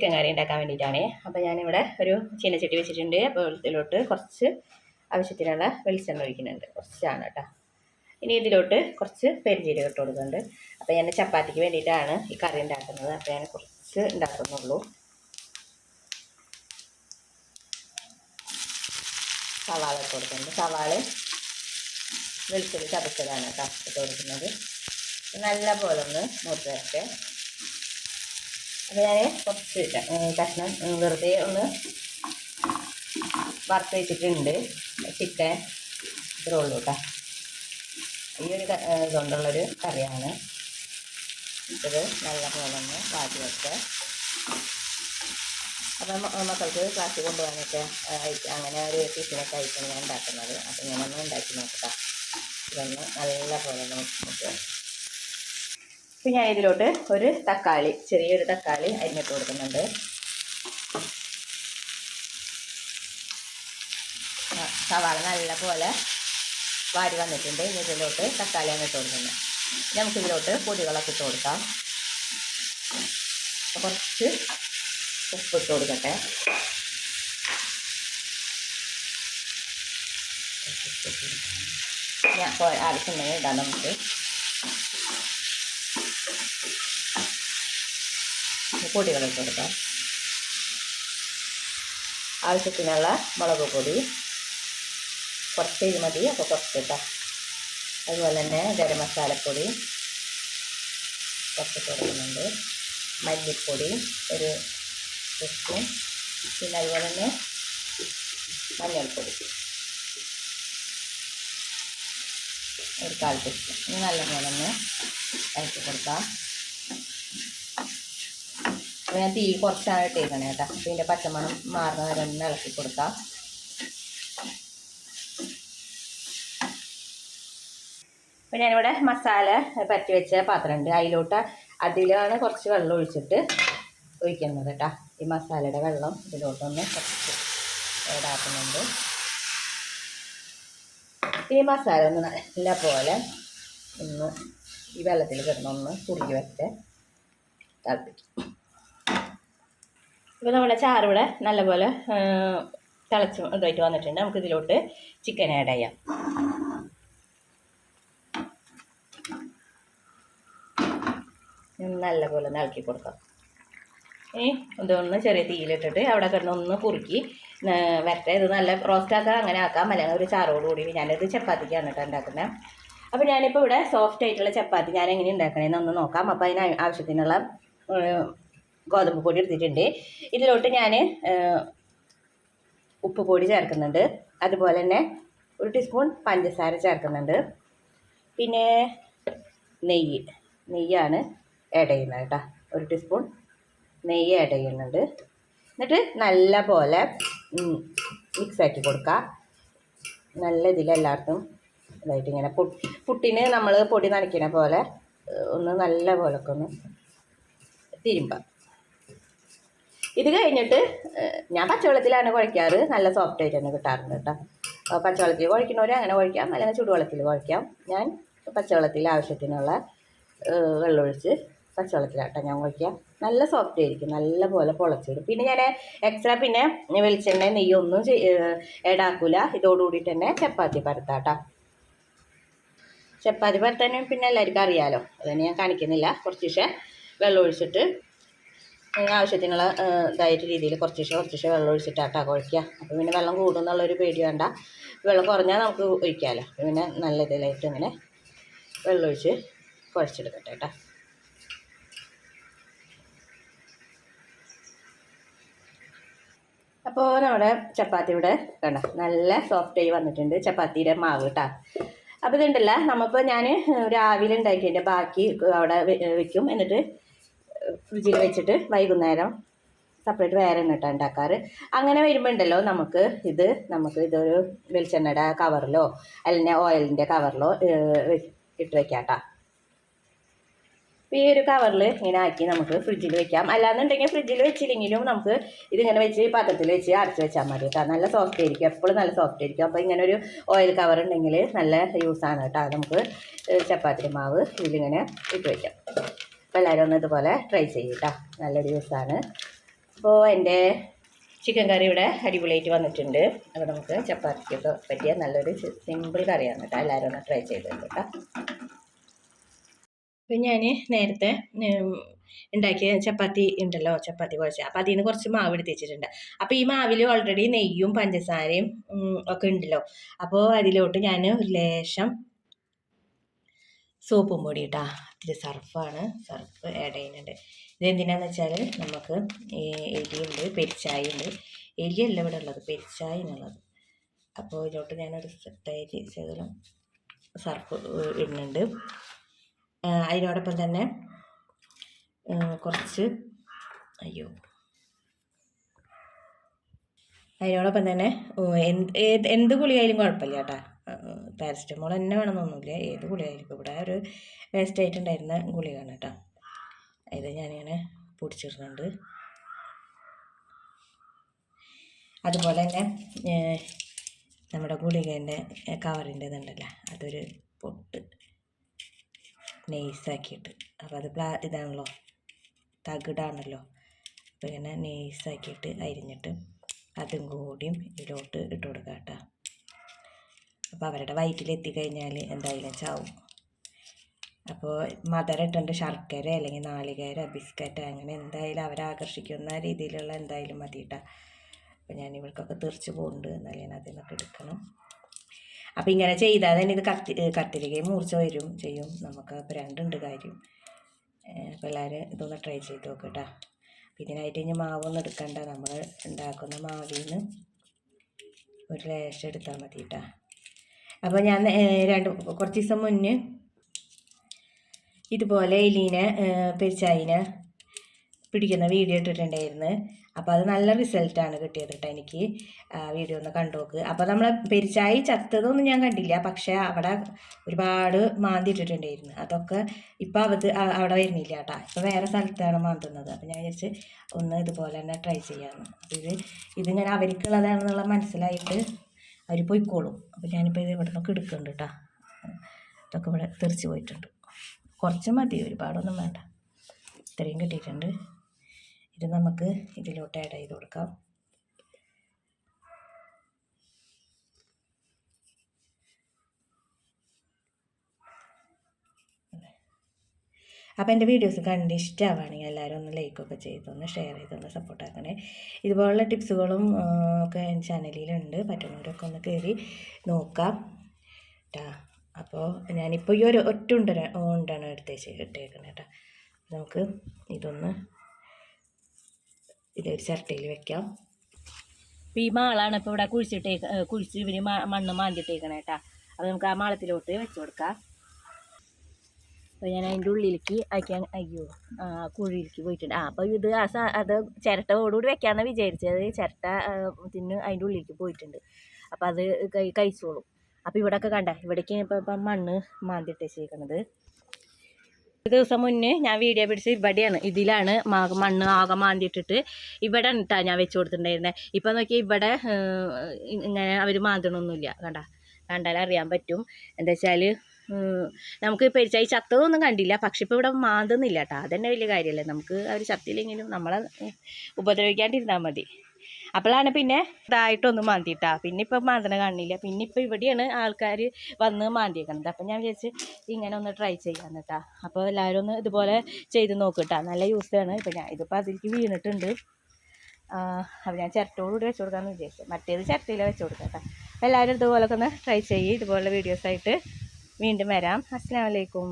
കറി ഉണ്ടാക്കാൻ വേണ്ടിയിട്ടാണ്. അപ്പോൾ ഞാനിവിടെ ഒരു ചീനച്ചട്ടി വെച്ചിട്ടുണ്ട്. അപ്പോൾ ഇതിലോട്ട് കുറച്ച് ആവശ്യത്തിനുള്ള വെളിച്ചെണ്ണ ഒഴിക്കുന്നുണ്ട്. കുറച്ചാണ് കേട്ടോ. ഇനി ഇതിലോട്ട് കുറച്ച് പെരിജീരകം ഇട്ട് കൊടുക്കുന്നുണ്ട്. അപ്പോൾ ഞാൻ ചപ്പാത്തിക്ക് വേണ്ടിയിട്ടാണ് ഈ കറി ഉണ്ടാക്കുന്നത്. അപ്പോൾ ഞാൻ കുറച്ച് ഉണ്ടാക്കുന്നുള്ളൂ. സവാള ഇട്ട് കൊടുക്കുന്നുണ്ട്. സവാള വെളുത്തുള്ളി ചതച്ചതാണ് കേട്ടോ ഇട്ട് കൊടുക്കുന്നത്. നല്ല പോലെ ഒന്ന് മൂത്ത് അപ്പോൾ ഞാൻ കുറച്ച് കഷ്ണം വെറുതെ ഒന്ന് വറുത്ത് വെച്ചിട്ടുണ്ട്. ചിക്കൻ ഇത്രേ ഉള്ളൂ കേട്ടോ ഈ ഒരു ഇതുകൊണ്ടുള്ളൊരു കറിയാണ്. ഇത് നല്ല പോലെ ഒന്ന് വാട്ടി വെക്കുക അപ്പം മക്കൾക്ക് ക്ലാസ്സിൽ കൊണ്ടുപോകാനൊക്കെ അങ്ങനെ ഒരു ടിഫിനൊക്കെ ആയിട്ടാണ് ഞാൻ ഉണ്ടാക്കുന്നത്. അപ്പം ഞാനൊന്ന് ഉണ്ടാക്കി നോക്കട്ടെ. ഇതൊന്ന് നല്ല പോലെ നോക്കുക ഇപ്പം ഞാൻ ഇതിലോട്ട് ഒരു തക്കാളി ചെറിയൊരു തക്കാളി അരിഞ്ഞിട്ട് കൊടുക്കുന്നുണ്ട്. സവാള നല്ല പോലെ വാരി വന്നിട്ടുണ്ട്. ഇനി ഇതിലോട്ട് തക്കാളി അങ്ങോട്ട് നമുക്ക് ഇതിലോട്ട് പൊടികളൊക്കെ ഇട്ട് കൊടുക്കാം. കുറച്ച് ഉപ്പ് ഇട്ട് കൊടുക്കട്ടെ. ഞാൻ ആവശ്യമുണ്ടെങ്കിൽ ഇടാം നമുക്ക്. പൊടികൾ ഇട്ട് കൊടുക്കാം ആവശ്യത്തിനുള്ള മുളക് പൊടി കുറച്ച് മതി അപ്പോൾ കുറച്ച് ഇട്ടാം അതുപോലെ തന്നെ ഗരം മസാലപ്പൊടി കുറച്ച് കൊടുക്കുന്നുണ്ട് മല്ലിപ്പൊടി ഒരു സ്പൂൺ പിന്നെ അതുപോലെ തന്നെ മഞ്ഞൾപ്പൊടി. ഒരു കാൽ ടീസ്പൂൺ ഇനി നല്ലപോലെ തന്നെ ഇറക്കി കൊടുക്കാം. അപ്പോൾ ഞാൻ തീ കുറച്ചാണ് ഇട്ടേക്കണേ കേട്ടോ. അപ്പോൾ ഇതിന്റെ പച്ചമണം മാറുന്ന വരെ ഒന്ന് ഇളക്കി കൊടുക്കാം. അപ്പോൾ ഞാനിവിടെ മസാല പറ്റി വെച്ച പാത്രം ഉണ്ട് അതിലോട്ട് അതിലാണ് കുറച്ച് വെള്ളം ഒഴിച്ചിട്ട് ഒഴിക്കുന്നത് കേട്ടോ. ഈ മസാലയുടെ വെള്ളം ഇതിലോട്ടൊന്ന് കുറച്ച് ഏടാക്കുന്നുണ്ട് ഈ മസാല ഒന്ന് നല്ല പോലെ ഒന്ന് ഈ വെള്ളത്തിൽ കിടന്നൊന്ന് കുറുകി വെച്ച് തിളപ്പിക്കും. ഇപ്പോൾ നമ്മുടെ ചാറിവിടെ നല്ലപോലെ തിളച്ച് ഇതായിട്ട് വന്നിട്ടുണ്ട്. നമുക്ക് ഇതിലോട്ട് ചിക്കൻ ആഡ് ചെയ്യാം. നല്ലപോലെ ഒന്ന് ഇളക്കി കൊടുക്കാം. ഇനി ഇതൊന്ന് ചെറിയ തീയിലിട്ടിട്ട് അവിടെ കിടന്ന് ഒന്ന് കുറുക്കി വരട്ടെ. ഇത് നല്ല റോസ്റ്റ് ആക്കാം അങ്ങനെ ആക്കാം. അല്ലെങ്കിൽ ഒരു ചാറോട് കൂടി ഞാനിത് ചപ്പാത്തിക്കാണ് കേട്ടോ ഉണ്ടാക്കുന്നത് അപ്പോൾ ഞാനിപ്പോൾ ഇവിടെ സോഫ്റ്റ് ആയിട്ടുള്ള ചപ്പാത്തി ഞാൻ എങ്ങനെ ഉണ്ടാക്കണേന്ന് ഒന്ന് നോക്കാം. അപ്പോൾ അതിന് ആവശ്യത്തിനുള്ള ഗോതമ്പ് പൊടി എടുത്തിട്ടുണ്ട്. ഇതിലോട്ട് ഞാൻ ഉപ്പ് പൊടി ചേർക്കുന്നുണ്ട്. അതുപോലെ തന്നെ ഒരു ടീസ്പൂൺ പഞ്ചസാര ചേർക്കുന്നുണ്ട്. പിന്നെ നെയ്യ്. നെയ്യാണ് ആഡ് ചെയ്യുന്നത് കേട്ടോ. ഒരു ടീസ്പൂൺ നെയ്യ് ആഡ് ചെയ്യുന്നുണ്ട്. എന്നിട്ട് നല്ല പോലെ മിക്സാക്കി കൊടുക്കുക. നല്ല ഇതിലെല്ലായിടത്തും ഇതായിട്ട് ഇങ്ങനെ പുട്ടിന് നമ്മൾ പൊടി നനയ്ക്കുന്ന പോലെ ഒന്ന് നല്ല പോലൊക്കെ ഒന്ന് തിരുമ്പ ഇത് കഴിഞ്ഞിട്ട് ഞാൻ പച്ചവെള്ളത്തിലാണ് കുഴയ്ക്കാറ്. നല്ല സോഫ്റ്റ് ആയിട്ട് തന്നെ കിട്ടാറുണ്ട് കേട്ടോ. പച്ചവെള്ളത്തിൽ കുഴയ്ക്കുന്നവർ അങ്ങനെ കുഴക്കാം അല്ലെങ്കിൽ ചൂടുവെള്ളത്തിൽ കുഴക്കാം ഞാൻ പച്ചവെള്ളത്തിൽ ആവശ്യത്തിനുള്ള വെള്ളമൊഴിച്ച് പച്ചവെള്ളത്തിലാട്ടോ ഞാൻ കുഴക്കാം നല്ല സോഫ്റ്റ് ആയിരിക്കും. നല്ല പോലെ പൊളച്ചിടും. പിന്നെ ഞാൻ എക്സ്ട്രാ പിന്നെ വെളിച്ചെണ്ണ നെയ്യൊന്നും ഏടാക്കൂല. ഇതോടുകൂടി തന്നെ ചപ്പാത്തി പരത്താട്ടോ. ചപ്പാത്തി പരത്താനും പിന്നെ എല്ലാവർക്കും അറിയാലോ. അതുതന്നെ ഞാൻ കാണിക്കുന്നില്ല. കുറച്ച് പക്ഷേ ഒഴിച്ചിട്ട് ആവശ്യത്തിനുള്ള ഇതായിട്ട് രീതിയിൽ കുറച്ച് കുറച്ച് വെള്ളം ഒഴിച്ചിട്ടാട്ടാ കുഴയ്ക്കുക. അപ്പോൾ പിന്നെ വെള്ളം കൂടും എന്നുള്ളൊരു പേടി വേണ്ട. വെള്ളം കുറഞ്ഞാൽ നമുക്ക് ഒഴിക്കാമല്ലോ അപ്പോൾ പിന്നെ നല്ല ഇതിലായിട്ട് ഇങ്ങനെ വെള്ളം ഒഴിച്ച് കുഴച്ചെടുക്കട്ടെ കേട്ടോ അപ്പോൾ നമ്മുടെ ചപ്പാത്തി ഇവിടെ കണ്ട നല്ല സോഫ്റ്റ് ആയി വന്നിട്ടുണ്ട്. ചപ്പാത്തിയുടെ മാവ് കേട്ടോ അപ്പോൾ ഇതുണ്ടല്ല നമ്മളിപ്പോൾ ഞാൻ രാവിലെ ഉണ്ടാക്കിയതിന്റെ ബാക്കി അവിടെ വെക്കും. എന്നിട്ട് ഫ്രിഡ്ജിൽ വെച്ചിട്ട് വൈകുന്നേരം സെപ്പറേറ്റ് വേറെ എണ്ണിട്ടാണ് ഉണ്ടാക്കാറ്. അങ്ങനെ വരുമ്പോൾ ഉണ്ടല്ലോ നമുക്ക് ഇത് നമുക്ക് ഇതൊരു വെളിച്ചെണ്ണയുടെ കവറിലോ അല്ലെങ്കിൽ ഓയിലിന്റെ കവറിലോ ഇട്ട് വെക്കാം ഈ ഒരു കവറിൽ ഇങ്ങനെ ആക്കി നമുക്ക് ഫ്രിഡ്ജിൽ വെക്കാം. അല്ലാന്നുണ്ടെങ്കിൽ ഫ്രിഡ്ജിൽ വെച്ചില്ലെങ്കിലും നമുക്ക് ഇതിങ്ങനെ വെച്ച് പാത്രത്തിൽ വെച്ച് അടച്ച് വെച്ചാൽ മതി കേട്ടോ. നല്ല സോഫ്റ്റ് ആയിരിക്കും എപ്പോഴും നല്ല സോഫ്റ്റ് ആയിരിക്കും. അപ്പോൾ ഇങ്ങനെ ഒരു ഓയിൽ കവർ ഉണ്ടെങ്കിൽ നല്ല യൂസാണ് കേട്ടോ. നമുക്ക് ചപ്പാത്തി മാവ് ഇതിലിങ്ങനെ ഇട്ട് വയ്ക്കാം അപ്പോൾ എല്ലാവരും ഒന്ന് ഇതുപോലെ ട്രൈ ചെയ്യും കേട്ടോ നല്ലൊരു ദിവസമാണ് അപ്പോൾ എന്റെ ചിക്കൻ കറി ഇവിടെ അടിപൊളിയായിട്ട് വന്നിട്ടുണ്ട്. അപ്പോൾ നമുക്ക് ചപ്പാത്തിക്കൊക്കെ പറ്റിയ നല്ലൊരു സിമ്പിൾ കറിയാണ് കേട്ടോ എല്ലാവരും ഒന്ന് ട്രൈ ചെയ്തിട്ടുണ്ട് കേട്ടോ അപ്പം ഞാൻ നേരത്തെ ഉണ്ടാക്കിയ ചപ്പാത്തി ഉണ്ടല്ലോ ചപ്പാത്തി കുഴച്ച്. അപ്പം അതിൽ നിന്ന് കുറച്ച് മാവ് എടുത്ത് വെച്ചിട്ടുണ്ട്. അപ്പോൾ ഈ മാവിൽ ഓൾറെഡി നെയ്യും പഞ്ചസാരയും ഒക്കെ ഉണ്ടല്ലോ. അപ്പോൾ അതിലോട്ട് ഞാൻ ഒരു ലേശം സോപ്പും പൊടി ഇട്ടാ ഇത്തിരി സർഫാണ്. സർഫ് ആഡ് ചെയ്യുന്നുണ്ട്. ഇതെന്തിനാന്ന് വെച്ചാൽ നമുക്ക് എലിയുണ്ട് പെരിച്ചായുണ്ട്. എലിയല്ല ഇവിടെ ഉള്ളത് പെരിച്ചായ എന്നുള്ളത്. അപ്പോൾ ഇതിലോട്ട് ഞാനൊരു സെറ്റായിട്ട് ശകലം സർഫ് ഇടുന്നുണ്ട്. അതിനോടൊപ്പം തന്നെ കുറച്ച് അയ്യോ. അതിനോടൊപ്പം തന്നെ എന്ത് എന്ത് ഗുളികയിലും കുഴപ്പമില്ല കേട്ടോ. പാരസ്റ്റമോൾ തന്നെ വേണമെന്നൊന്നുമില്ല. ഏത് ഗുളികയായിരിക്കും? ഇവിടെ ഒരു വേസ്റ്റ് ആയിട്ടുണ്ടായിരുന്ന ഗുളികയാണ് കേട്ടോ. ഇത് ഞാനിങ്ങനെ പൊടിച്ചിടുന്നുണ്ട്. അതുപോലെ തന്നെ നമ്മുടെ ഗുളികേന്റെ കവറിന്റെ ഇതുണ്ടല്ലോ അതൊരു പൊട്ട് നെയ്സാക്കിയിട്ട് അപ്പോൾ അത് പ്ലാ ഇതാണല്ലോ തകിടാണല്ലോ. അപ്പോൾ ഇങ്ങനെ നെയ്സാക്കിയിട്ട് അരിഞ്ഞിട്ട് അതും കൂടിയും ഇതിലോട്ട് ഇട്ട് കൊടുക്കാം കേട്ടോ. അപ്പോൾ അവരുടെ വയറ്റിലെത്തിക്കഴിഞ്ഞാൽ എന്തായാലും ചാവും. അപ്പോൾ മധുരം ഇട്ടുണ്ട് ശർക്കര അല്ലെങ്കിൽ നാളികേര ബിസ്ക്കറ്റ് അങ്ങനെ എന്തായാലും അവരെ ആകർഷിക്കുന്ന രീതിയിലുള്ള എന്തായാലും മതി കേട്ടോ അപ്പോൾ ഞാൻ ഇവർക്കൊക്കെ തീർച്ച പോകുന്നുണ്ട് എന്നാലും ഞാൻ അതിൽ നിന്നൊക്കെ എടുക്കണം. അപ്പോൾ ഇങ്ങനെ ചെയ്താൽ തന്നെ ഇത് കത്തി കത്തിരികയും മൂർച്ച വരും ചെയ്യും. നമുക്ക് അപ്പോൾ രണ്ടുണ്ട് കാര്യം. അപ്പോൾ എല്ലാവരും ഇതൊന്ന് ട്രൈ ചെയ്ത് നോക്കുക കേട്ടോ അപ്പോൾ ഇതിനായിട്ട് ഇനി മാവൊന്നും എടുക്കണ്ട. നമ്മൾ ഉണ്ടാക്കുന്ന മാവിൽ നിന്ന് ഒരു ലേശം എടുത്താൽ മതി കേട്ടോ അപ്പോൾ ഞാൻ രണ്ട് കുറച്ച് ദിവസം മുന്നേ ഇതുപോലെ എലീനെ പെരിച്ചായിനെ പിടിക്കുന്ന വീഡിയോ ഇട്ടിട്ടുണ്ടായിരുന്നു. അപ്പോൾ അത് നല്ല റിസൾട്ടാണ് കിട്ടിയത് കേട്ടോ എനിക്ക്. വീഡിയോ ഒന്ന് കണ്ടു നോക്ക്. അപ്പോൾ നമ്മൾ പെരിച്ചായി ചത്തതൊന്നും ഞാൻ കണ്ടില്ല. പക്ഷേ അവിടെ ഒരുപാട് മാന്തി ഇട്ടിട്ടുണ്ടായിരുന്നു. അതൊക്കെ ഇപ്പോൾ അവത് അവിടെ വരുന്നില്ല കേട്ടോ ഇപ്പോൾ വേറെ സ്ഥലത്താണ് മാന്തുന്നത്. അപ്പോൾ ഞാൻ വിചാരിച്ച് ഒന്ന് ഇതുപോലെ തന്നെ ട്രൈ ചെയ്യാമെന്ന് അപ്പോൾ ഇത് ഇതിങ്ങനെ അവർക്കുള്ളതാണെന്നുള്ള മനസ്സിലായിട്ട് അവർ പോയിക്കോളും. അപ്പോൾ ഞാനിപ്പോൾ ഇത് ഇവിടെ നിന്നൊക്കെ എടുക്കുന്നുണ്ട് കേട്ടോ ഇതൊക്കെ ഇവിടെ തെറിച്ച് പോയിട്ടുണ്ട്. കുറച്ച് മതി ഒരുപാടൊന്നും വേണ്ട. ഇത്രയും കിട്ടിയിട്ടുണ്ട്. ഇത് നമുക്ക് ഇതിലോട്ട് ആഡ് ചെയ്ത് കൊടുക്കാം. അപ്പോൾ എന്റെ വീഡിയോസ് കണ്ട് ഇഷ്ടമാവുകയാണെങ്കിൽ എല്ലാവരും ഒന്ന് ലൈക്കൊക്കെ ചെയ്തൊന്ന് ഷെയർ ചെയ്തൊന്ന് സപ്പോർട്ട് ആക്കണേ. ഇതുപോലുള്ള ടിപ്സുകളും ഒക്കെ എന്റെ ചാനലിലുണ്ട് പറ്റുന്നവരൊക്കെ ഒന്ന് കയറി നോക്കാം. കേട്ടാ അപ്പോൾ ഞാനിപ്പോൾ ഈ ഒരു ഒറ്റ ഉണ്ട ഉണ്ടാണ് എടുത്തേച്ച് ഇട്ടേക്കുന്നത് കേട്ടോ നമുക്ക് ഇതൊന്ന് ഇതൊരു ചിരട്ടയിൽ വെക്കാം. അപ്പോൾ ഈ മാളാണ് ഇപ്പോൾ ഇവിടെ കുഴിച്ചിട്ടേ കുഴിച്ച് ഇവർ മണ്ണ് മാന്തിട്ടേക്കണേട്ടാ അപ്പോൾ നമുക്ക് ആ മാളത്തിലോട്ട് വെച്ച് കൊടുക്കാം. അപ്പോൾ ഞാൻ അതിന്റെ ഉള്ളിലേക്ക് അയക്കാൻ അയ്യോ ആ കുഴിയിലേക്ക് പോയിട്ടുണ്ട്. ആ അപ്പോൾ ഇത് ആ അത് ചിരട്ടയോടുകൂടി വെക്കാമെന്നാണ് വിചാരിച്ചത്. ചിരട്ട തിന്ന് അതിന്റെ ഉള്ളിലേക്ക് പോയിട്ടുണ്ട്. അപ്പോൾ അത് കൈ കഴിച്ചോളും അപ്പോൾ ഇവിടെയൊക്കെ കണ്ട ഇവിടേക്ക് ഇപ്പോൾ ഇപ്പം മണ്ണ് മാന്തിട്ടേച്ചേക്കണത്. ഒരു ദിവസം മുന്നേ ഞാൻ വീഡിയോ പിടിച്ച് ഇവിടെയാണ് ഇതിലാണ് മണ്ണ് ആകെ മാന്തിയിട്ടിട്ട് ഇവിടെ കേട്ടാ ഞാൻ വെച്ച് കൊടുത്തിട്ടുണ്ടായിരുന്നത് ഇപ്പം നോക്കി ഇവിടെ ഇങ്ങനെ അവർ മാന്തണമൊന്നുമില്ല കണ്ട കണ്ടാൽ അറിയാൻ പറ്റും. എന്താ വെച്ചാൽ നമുക്ക് പെരിച്ചായി ചത്തതൊന്നും കണ്ടില്ല. പക്ഷെ ഇപ്പോൾ ഇവിടെ മാന്തുന്നില്ല കേട്ടോ അതന്നെ വലിയ കാര്യമല്ലേ നമുക്ക് അവർ ചത്തില്ലെങ്കിലും നമ്മളെ ഉപദ്രവിക്കാണ്ടിരുന്നാൽ മതി. അപ്പോഴാണ് പിന്നെ ഇതായിട്ടൊന്നും മാന്തിയിട്ടാ. പിന്നെ ഇപ്പം മാന്തണ കാണില്ല. പിന്നെ ഇപ്പം ഇവിടെയാണ് ആൾക്കാർ വന്ന് മാന്തിയേക്കണത്. അപ്പം ഞാൻ വിചാരിച്ച് ഇങ്ങനെ ഒന്ന് ട്രൈ ചെയ്യാന്ന് കേട്ടാ അപ്പോൾ എല്ലാവരും ഒന്ന് ഇതുപോലെ ചെയ്ത് നോക്കിട്ടാ. നല്ല യൂസ് ആണ്. ഇപ്പം ഞാൻ ഇതിപ്പോൾ അതിലേക്ക് വീണിട്ടുണ്ട്. അപ്പം ഞാൻ ചിരട്ടോടുകൂടി വെച്ച് കൊടുക്കാമെന്ന് വിചാരിച്ചു. മറ്റേത് ചിരട്ടയിൽ വെച്ച് കൊടുക്കാം കേട്ടോ എല്ലാവരും ഇതുപോലൊക്കെ ഒന്ന് ട്രൈ ചെയ്യും. ഇതുപോലുള്ള വീഡിയോസായിട്ട് വീണ്ടും വരാം. അസ്സാം വലൈക്കും